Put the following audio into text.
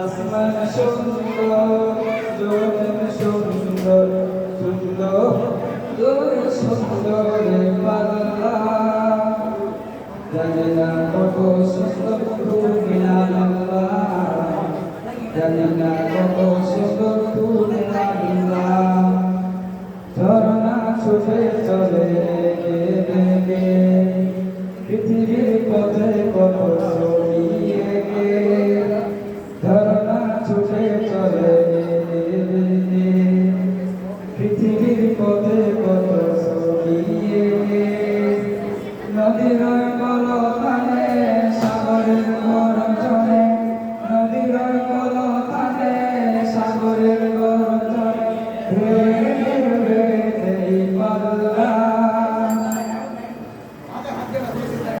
আসমান সুন্দর জমিন সুন্দর সুন্দর সুন্দর পাল্লা জানি না কত সুন্দর তুমি আল্লাহ জানি না কত সুন্দর তুমি আল্লাহ ঝরনা ছুটে চলে গে পৃথিবীর পথে কত ছড়িয়ে নদীর কলতানে সাগরের